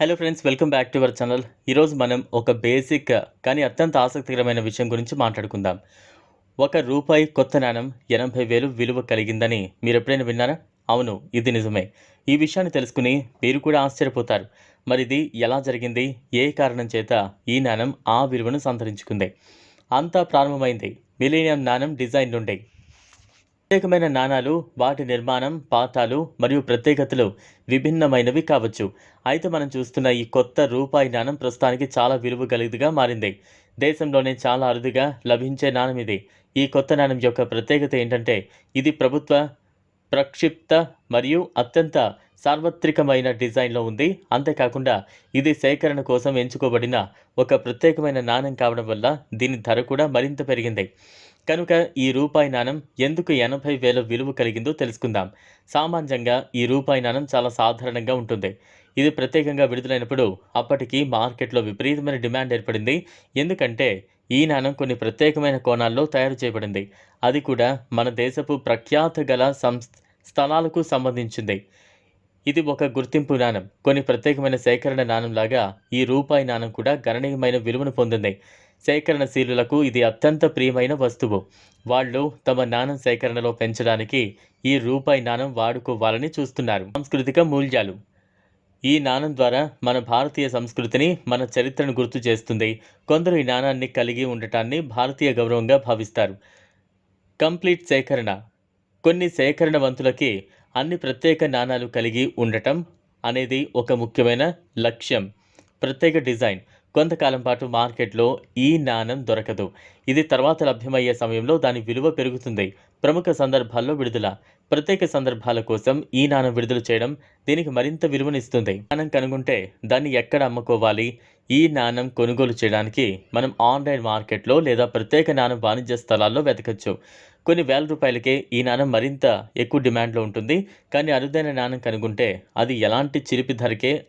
Hello friends welcome back to our channel ఈరోజు మనం ఒక బేసిక్ కానీ అత్యంత ఆసక్తికరమైన విషయం గురించి మాట్లాడుకుందాం. ఒక రూపాయి కొత్త నాణం ఎనభై వేలు విలువ కలిగిందని మీరు ఎప్పుడైనా విన్నారా? అవును ఇది నిజమే. ఈ విషయాన్ని తెలుసుకుని మీరు కూడా ఆశ్చర్యపోతారు. మరి ఇది ఎలా జరిగింది? ఏ కారణం చేత ఈ నాణం ఆ విలువను సంతరించుకుంది? అంతా ప్రారంభమైంది. మిలీనియం నాణం డిజైన్ నుండి ప్రత్యేకమైన నాణాలు వాటి నిర్మాణం పాతాలు మరియు ప్రత్యేకతలు విభిన్నమైనవి కావచ్చు. అయితే మనం చూస్తున్న ఈ కొత్త రూపాయి నాణం ప్రస్తుతానికి చాలా విలువ కలిగిదిగా మారింది. దేశంలోనే చాలా అరుదుగా లభించే నాణం ఇది. ఈ కొత్త నాణం యొక్క ప్రత్యేకత ఏంటంటే ఇది ప్రభుత్వ ప్రక్షిప్త మరియు అత్యంత సార్వత్రికమైన డిజైన్లో ఉంది. అంతేకాకుండా ఇది సేకరణ కోసం ఎంచుకోబడిన ఒక ప్రత్యేకమైన నాణం కావడం వల్ల దీని ధర కూడా మరింత పెరిగింది. కనుక ఈ రూపాయి నాణం ఎందుకు ఎనభై వేల విలువ కలిగిందో తెలుసుకుందాం. సామాన్యంగా ఈ రూపాయి నాణం చాలా సాధారణంగా ఉంటుంది. ఇది ప్రత్యేకంగా విడుదలైనప్పుడు అప్పటికి మార్కెట్లో విపరీతమైన డిమాండ్ ఏర్పడింది. ఎందుకంటే ఈ నాణం కొన్ని ప్రత్యేకమైన కోణాల్లో తయారు చేయబడింది. అది కూడా మన దేశపు ప్రఖ్యాత గల సంస్ స్థలాలకు సంబంధించింది. ఇది ఒక గుర్తింపు నాణం. కొన్ని ప్రత్యేకమైన సేకరణ నాణంలాగా ఈ రూపాయి నాణం కూడా గణనీయమైన విలువను పొందింది. సేకరణశీలులకు ఇది అత్యంత ప్రియమైన వస్తువు. వాళ్ళు తమ నాణం సేకరణలో పెంచడానికి ఈ రూపాయి నాణం వాడుకోవాలని చూస్తున్నారు. సాంస్కృతిక మూల్యాలు. ఈ నాణం ద్వారా మన భారతీయ సంస్కృతిని మన చరిత్రను గుర్తు చేస్తుంది. కొందరు ఈ నాణాన్ని కలిగి ఉండటాన్ని భారతీయ గౌరవంగా భావిస్తారు. కంప్లీట్ సేకరణ. కొన్ని సేకరణవంతులకి అన్ని ప్రత్యేక నాణాలు కలిగి ఉండటం అనేది ఒక ముఖ్యమైన లక్ష్యం. ప్రత్యేక డిజైన్. కొంతకాలం పాటు మార్కెట్లో ఈ నాణం దొరకదు. ఇది తర్వాత లభ్యమయ్యే సమయంలో దాని విలువ పెరుగుతుంది. ప్రముఖ సందర్భాల్లో విడుదల. ప్రత్యేక సందర్భాల కోసం ఈ నాణం విడుదల చేయడం దీనికి మరింత విలువనిస్తుంది. నాణం కనుగొంటే దాన్ని ఎక్కడ అమ్ముకోవాలి? ఈ నాణం కొనుగోలు చేయడానికి మనం ఆన్లైన్ మార్కెట్లో లేదా ప్రత్యేక నాణం వాణిజ్య స్థలాల్లో వెతకచ్చు. కొన్ని వేల రూపాయలకే ఈ నాణం మరింత ఎక్కువ డిమాండ్లో ఉంటుంది. కానీ అరుదైన నాణం కనుగొంటే అది ఎలాంటి చిలిపి ధరకే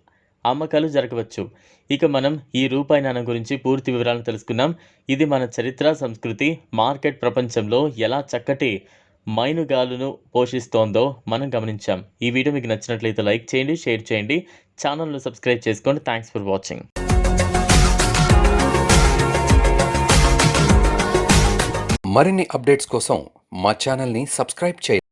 అమ్మకాలు జరగవచ్చు. ఇక మనం ఈ రూపాయి నాణం గురించి పూర్తి వివరాలను తెలుసుకున్నాం ఇది మన చరిత్ర సంస్కృతి మార్కెట్ ప్రపంచంలో ఎలా చక్కటి మైనుగాలును పోషిస్తోందో మనం గమనించాం. ఈ వీడియో మీకు నచ్చినట్లయితే లైక్ చేయండి షేర్ చేయండి. ఛానల్ను సబ్స్క్రైబ్ చేసుకోండి. Thanks for watching. మరిన్ని అప్డేట్స్ కోసం మా ఛానల్ని సబ్స్క్రైబ్ చేయండి.